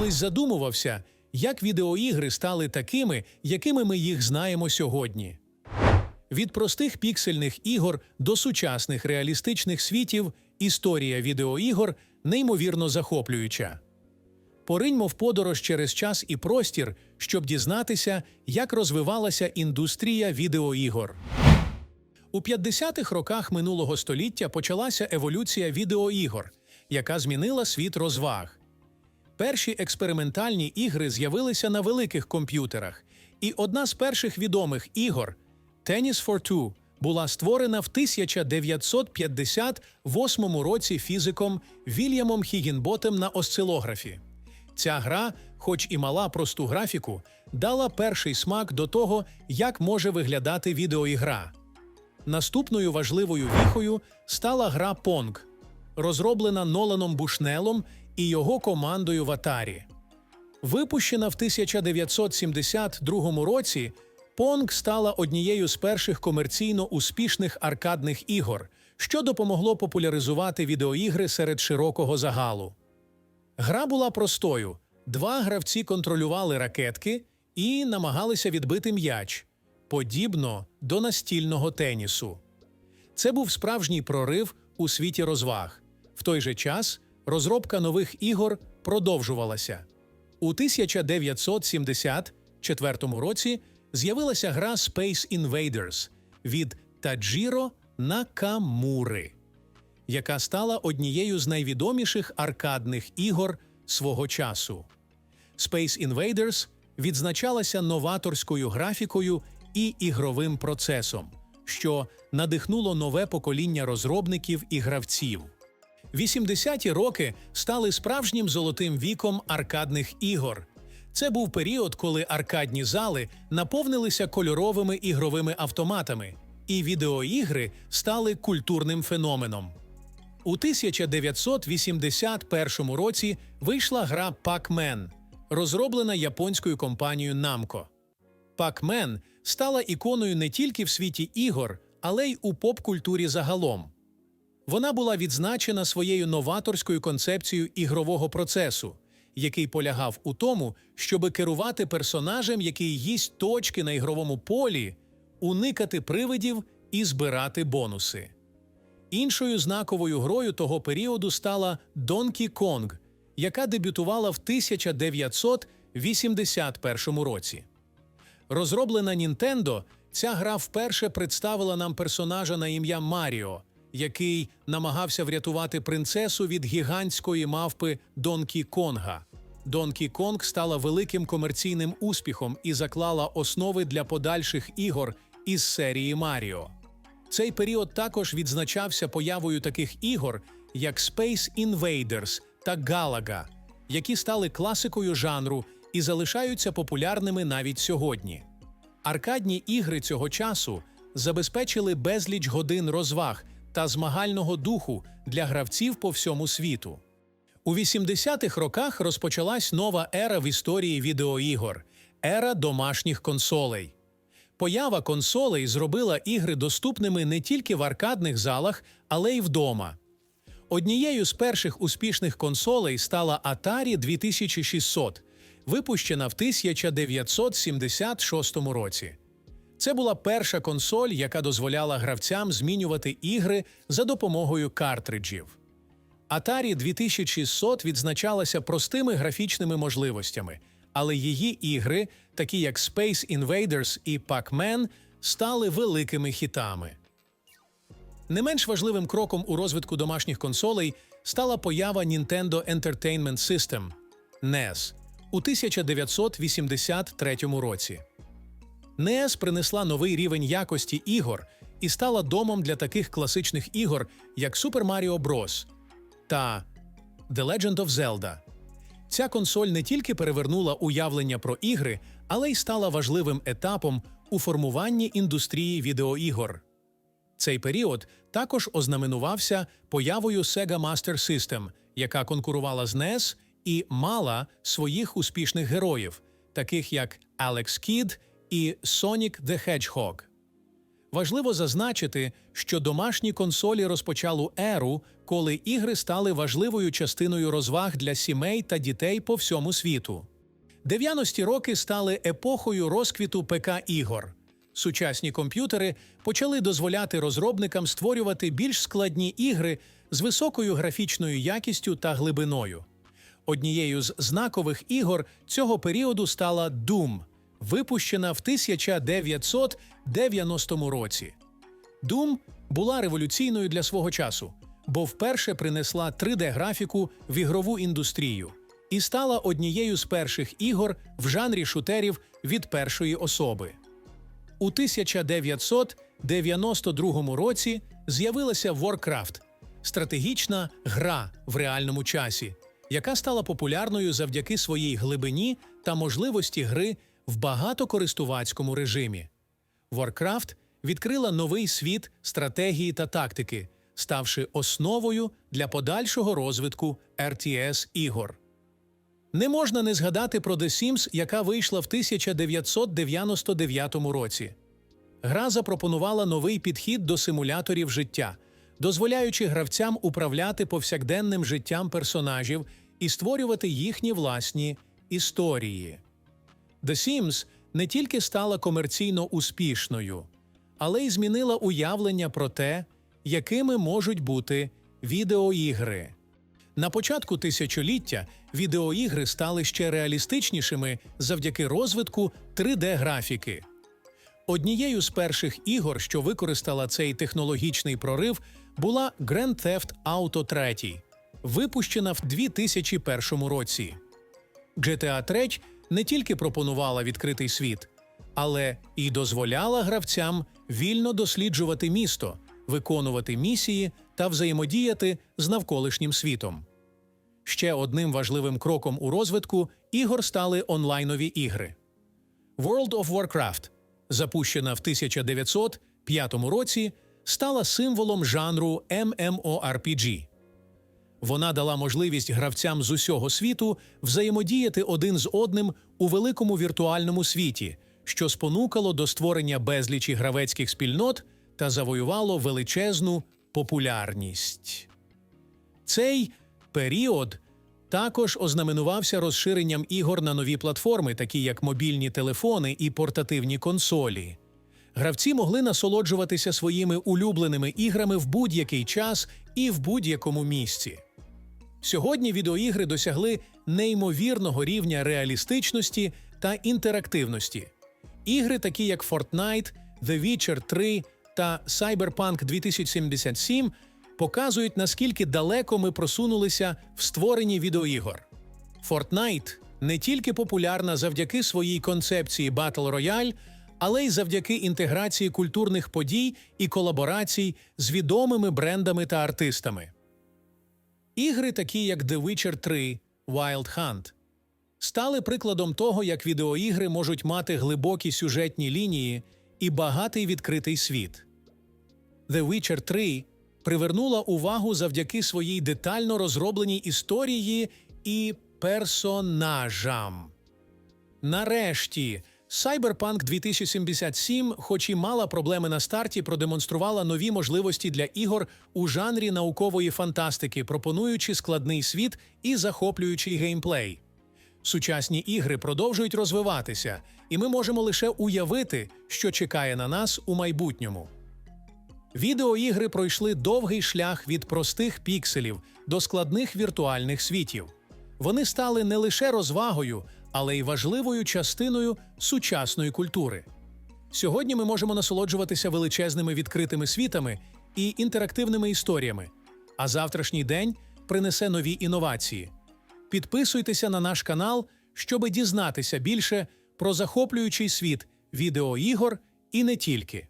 колись задумувався, як відеоігри стали такими, якими ми їх знаємо сьогодні. Від простих піксельних ігор до сучасних реалістичних світів історія відеоігор неймовірно захоплююча. Пориньмо в подорож через час і простір, щоб дізнатися, як розвивалася індустрія відеоігор. У 50-х роках минулого століття почалася еволюція відеоігор, яка змінила світ розваг. Перші експериментальні ігри з'явилися на великих комп'ютерах, і одна з перших відомих ігор Tennis for Two була створена в 1958 році фізиком Вільямом Хігінботем на осцилографі. Ця гра, хоч і мала просту графіку, дала перший смак до того, як може виглядати відеоігра. Наступною важливою віхою стала гра Pong, розроблена Ноланом Бушнелом і його командою в Atari. Випущена в 1972 році, Pong стала однією з перших комерційно успішних аркадних ігор, що допомогло популяризувати відеоігри серед широкого загалу. Гра була простою: два гравці контролювали ракетки і намагалися відбити м'яч, подібно до настільного тенісу. Це був справжній прорив у світі розваг. В той же час розробка нових ігор продовжувалася. У 1974 році з'явилася гра Space Invaders від Таджіро Накамури, яка стала однією з найвідоміших аркадних ігор свого часу. Space Invaders відзначалася новаторською графікою і ігровим процесом, що надихнуло нове покоління розробників і гравців. 80-ті роки стали справжнім золотим віком аркадних ігор. Це був період, коли аркадні зали наповнилися кольоровими ігровими автоматами, і відеоігри стали культурним феноменом. У 1981 році вийшла гра Pac-Man, розроблена японською компанією Namco. Pac-Man стала іконою не тільки в світі ігор, але й у поп-культурі загалом. Вона була відзначена своєю новаторською концепцією ігрового процесу, який полягав у тому, щоби керувати персонажем, який їсть точки на ігровому полі, уникати привидів і збирати бонуси. Іншою знаковою грою того періоду стала Donkey Kong, яка дебютувала в 1981 році. Розроблена Nintendo, ця гра вперше представила нам персонажа на ім'я Маріо, який намагався врятувати принцесу від гігантської мавпи Донкі Конга. Донкі Конг стала великим комерційним успіхом і заклала основи для подальших ігор із серії Маріо. Цей період також відзначався появою таких ігор, як Space Invaders та Galaga, які стали класикою жанру і залишаються популярними навіть сьогодні. Аркадні ігри цього часу забезпечили безліч годин розваг та змагального духу для гравців по всьому світу. У 80-х роках розпочалась нова ера в історії відеоігор ера домашніх консолей. Поява консолей зробила ігри доступними не тільки в аркадних залах, але й вдома. Однією з перших успішних консолей стала Atari 2600, випущена в 1976 році. Це була перша консоль, яка дозволяла гравцям змінювати ігри за допомогою картриджів. Atari 2600 відзначалася простими графічними можливостями, але її ігри, такі як Space Invaders і Pac-Man, стали великими хітами. Не менш важливим кроком у розвитку домашніх консолей стала поява Nintendo Entertainment System NES у 1983 році. NES принесла новий рівень якості ігор і стала домом для таких класичних ігор, як Super Mario Bros. та The Legend of Zelda. Ця консоль не тільки перевернула уявлення про ігри, але й стала важливим етапом у формуванні індустрії відеоігор. Цей період також ознаменувався появою Sega Master System, яка конкурувала з NES і мала своїх успішних героїв, таких як Alex Kidd і Sonic the Hedgehog. Важливо зазначити, що домашні консолі розпочали еру, коли ігри стали важливою частиною розваг для сімей та дітей по всьому світу. 90-ті роки стали епохою розквіту ПК-ігор. Сучасні комп'ютери почали дозволяти розробникам створювати більш складні ігри з високою графічною якістю та глибиною. Однією з знакових ігор цього періоду стала Doom, випущена в 1990 році. Doom була революційною для свого часу, бо вперше принесла 3D-графіку в ігрову індустрію і стала однією з перших ігор в жанрі шутерів від першої особи. У 1992 році з'явилася Warcraft – стратегічна гра в реальному часі, яка стала популярною завдяки своїй глибині та можливості гри в багатокористувацькому режимі. Warcraft відкрила новий світ стратегії та тактики, ставши основою для подальшого розвитку RTS ігор. Не можна не згадати про The Sims, яка вийшла в 1999 році. Гра запропонувала новий підхід до симуляторів життя, дозволяючи гравцям управляти повсякденним життям персонажів і створювати їхні власні історії. The Sims не тільки стала комерційно успішною, але й змінила уявлення про те, якими можуть бути відеоігри. На початку тисячоліття відеоігри стали ще реалістичнішими завдяки розвитку 3D-графіки. Однією з перших ігор, що використала цей технологічний прорив, була Grand Theft Auto 3, випущена в 2001 році. GTA 3 не тільки пропонувала відкритий світ, але і дозволяла гравцям вільно досліджувати місто, виконувати місії та взаємодіяти з навколишнім світом. Ще одним важливим кроком у розвитку ігор стали онлайнові ігри. World of Warcraft, запущена в 1905 році, стала символом жанру MMORPG. Вона дала можливість гравцям з усього світу взаємодіяти один з одним у великому віртуальному світі, що спонукало до створення безлічі гравецьких спільнот та завоювало величезну популярність. Цей період також ознаменувався розширенням ігор на нові платформи, такі як мобільні телефони і портативні консолі. Гравці могли насолоджуватися своїми улюбленими іграми в будь-який час і в будь-якому місці. Сьогодні відеоігри досягли неймовірного рівня реалістичності та інтерактивності. Ігри, такі як Fortnite, The Witcher 3 та Cyberpunk 2077, показують, наскільки далеко ми просунулися в створенні відеоігор. Fortnite не тільки популярна завдяки своїй концепції Battle Royale, але й завдяки інтеграції культурних подій і колаборацій з відомими брендами та артистами. Ігри, такі як The Witcher 3 Wild Hunt, стали прикладом того, як відеоігри можуть мати глибокі сюжетні лінії і багатий відкритий світ. The Witcher 3 привернула увагу завдяки своїй детально розробленій історії і персонажам. Нарешті, Cyberpunk 2077, хоч і мала проблеми на старті, продемонструвала нові можливості для ігор у жанрі наукової фантастики, пропонуючи складний світ і захоплюючий геймплей. Сучасні ігри продовжують розвиватися, і ми можемо лише уявити, що чекає на нас у майбутньому. Відеоігри пройшли довгий шлях від простих пікселів до складних віртуальних світів. Вони стали не лише розвагою, але й важливою частиною сучасної культури. Сьогодні ми можемо насолоджуватися величезними відкритими світами і інтерактивними історіями, а завтрашній день принесе нові інновації. Підписуйтеся на наш канал, щоби дізнатися більше про захоплюючий світ відеоігор і не тільки.